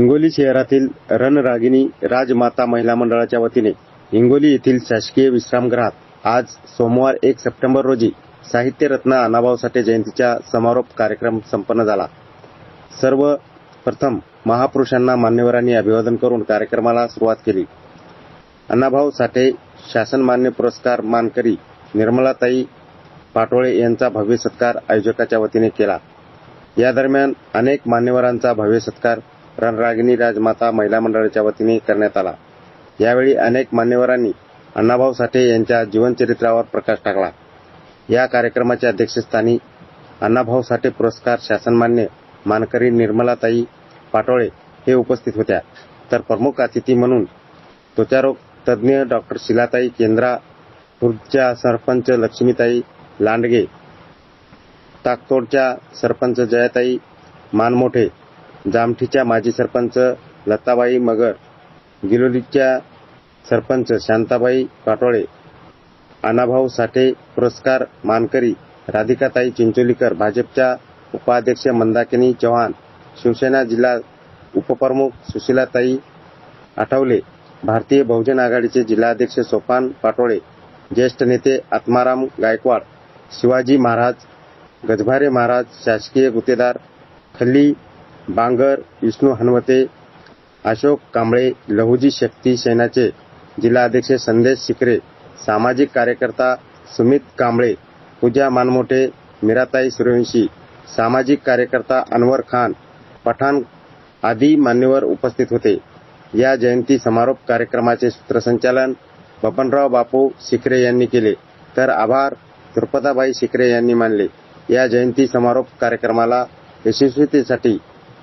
हिंगोली शहरातील रणरागिणी राजमाता महिला मंडळाच्या वतीने हिंगोली येथील शासकीय विश्रामगृहात आज सोमवार एक सप्टेंबर रोजी साहित्यरत्न अण्णाभाऊ साठे जयंतीचा समारोप कार्यक्रम संपन्न झाला. सर्व प्रथम महापुरुषांना मान्यवरांनी अभिवादन करून कार्यक्रमाला सुरुवात केली. अण्णाभाऊ साठे शासन मान्य पुरस्कार मानकरी निर्मलाताई पाटोळे यांचा भव्य सत्कार आयोजकाच्या वतीने केला. या दरम्यान अनेक मान्यवरांचा भव्य सत्कार रणरागिणी राजमाता महिला मंडळाच्या वतीने करण्यात आला. यावेळी अनेक मान्यवरांनी अण्णाभाऊ साठे यांच्या जीवनचरित्रावर प्रकाश टाकला. या कार्यक्रमाच्या अध्यक्षस्थानी अण्णाभाऊ साठे पुरस्कार शासनमान्य मानकरी निर्मलाताई पाटोळे हे उपस्थित होत्या. तर प्रमुख अतिथी म्हणून त्वचारोग तज्ज्ञ डॉक्टर शिलाताई केंद्रा खुर्दच्या सरपंच लक्ष्मीताई लांडगे ताकतोडच्या सरपंच जयाताई मानमोठे जामठीच्या माजी सरपंच लताबाई मगर गिलोलीच्या सरपंच शांताबाई पाटोळे अनाभाऊ साठे पुरस्कार मानकरी राधिकाताई चिंचोलीकर भाजपच्या उपाध्यक्ष मंदाकिनी चव्हाण शिवसेना जिल्हा उपप्रमुख सुशीलाताई आठवले भारतीय बहुजन आघाडीचे जिल्हाध्यक्ष सोपान पाटोळे ज्येष्ठ नेते आत्माराम गायकवाड शिवाजी महाराज गजभारे महाराज शासकीय गुत्तेदार खल्ली बांगर विष्णू हनवते अशोक कांबळे लहुजी शक्ती सेनाचे जिल्हाध्यक्ष संदेश शिकरे सामाजिक कार्यकर्ता सुमित कांबळे पूजा मानमोठे मीराताई सूर्यवंशी सामाजिक कार्यकर्ता अनवर खान पठाण आदी मान्यवर उपस्थित होते. या जयंती समारोप कार्यक्रमाचे सूत्रसंचालन बबनराव बापू शिकरे यांनी केले. तर आभार त्रुपदाबाई शिकरे यांनी मानले. या जयंती समारोप कार्यक्रमाला यशस्वीतेसाठी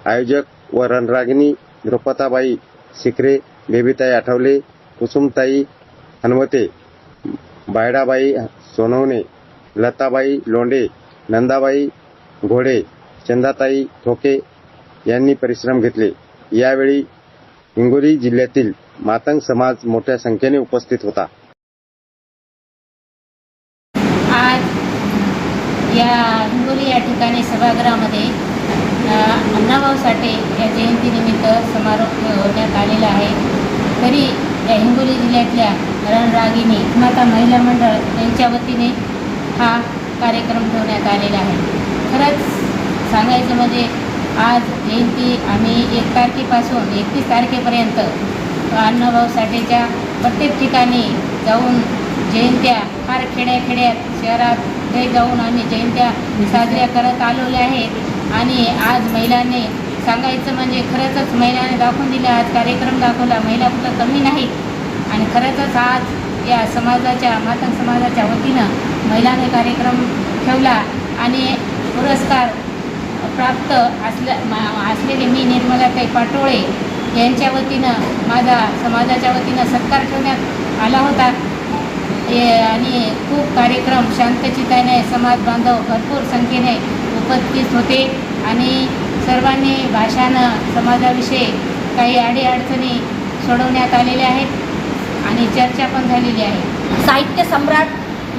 आयोजक व रणरागिणी द्रुपदाबाई सिकरे बेबीताई आठवले कुसुमताई हनवते बायडाबाई सोनवणे लताबाई लोंडे नंदाबाई घोडे चंदाताई ठोके यांनी परिश्रम घेतले. यावेळी हिंगोली जिल्ह्यातील मातंग समाज मोठ्या संख्येने उपस्थित होता. आज या हिंगोली या ठिकाणी सभागृहामध्ये अण्णाभाऊ साठे या जयंतीनिमित्त समारोप ठेवण्यात आलेला आहे. तरी या हिंगोली जिल्ह्यातल्या रणरागिनी माता महिला मंडळ यांच्या वतीने हा कार्यक्रम ठेवण्यात आलेला आहे. खरंच सांगायचं म्हणजे आज जयंती आम्ही एक तारखेपासून एकतीस तारखेपर्यंत अण्णाभाऊ साठेच्या प्रत्येक ठिकाणी जाऊन जयंत्या फार खेड्याखेड्यात शहरात ते जाऊन आम्ही जयंत्या साजऱ्या करत आलेल्या आहेत आणि आज महिलांनी सांगायचं म्हणजे खरंच महिलांनी दाखवून दिलं आज कार्यक्रम दाखवला महिला कुठं कमी नाही आणि खरंच आज या समाजाच्या मातंग समाजाच्या वतीनं महिलांनी कार्यक्रम ठेवला आणि पुरस्कार प्राप्त असल्या मा- असलेले मी निर्मलाताई पाटोळे यांच्या वतीनं माझा समाजाच्या वतीनं सत्कार ठेवण्यात आला होता. हे- आणि खूप कार्यक्रम शांतचित्ताने समाज बांधव भरपूर संख्येने उपस्थित होते आणि सर्वांनी भाषानं समाजाविषयी काही अडीअडचणी सोडवण्यात आलेल्या आहेत आणि चर्चा पण झालेली आहे. साहित्य सम्राट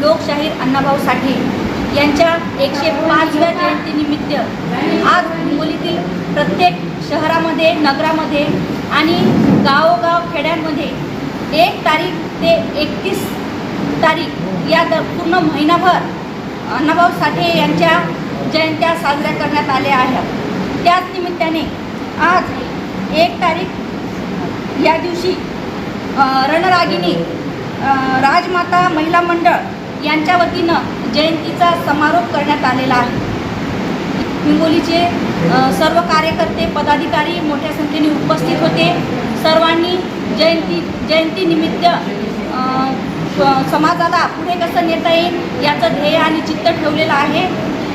लोकशाहीर अण्णाभाऊ साठे यांच्या एकशे पाचव्या जयंतीनिमित्त आज हिंगोलीतील प्रत्येक शहरामध्ये नगरामध्ये आणि गावोगाव खेड्यांमध्ये एक तारीख ते एकतीस तारीख या द पूर्ण महिनाभर अण्णाभाऊ साठे यांच्या जयंत्या साजऱ्या करण्यात आल्या आहेत. त्याच निमित्ताने आज एक तारीख या दिवशी रणरागिनी राजमाता महिला मंडळ यांच्या वतीनं जयंतीचा समारोप करण्यात आलेला आहे. हिंगोलीचे सर्व कार्यकर्ते पदाधिकारी मोठ्या संख्येने उपस्थित होते. सर्वांनी जयंती जयंतीनिमित्त समाजाला पुढे कसं नेता येईल याचं ध्येय आणि चित्त ठेवलेलं आहे.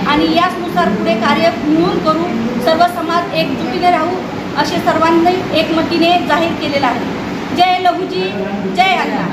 आणि याचनुसार पुढे कार्य मिळून करू सर्व समाज एकजुटीने राहू असे सर्वांनी एकमतीने जाहीर केलेलं आहे. जय लघुजी जय अण्णा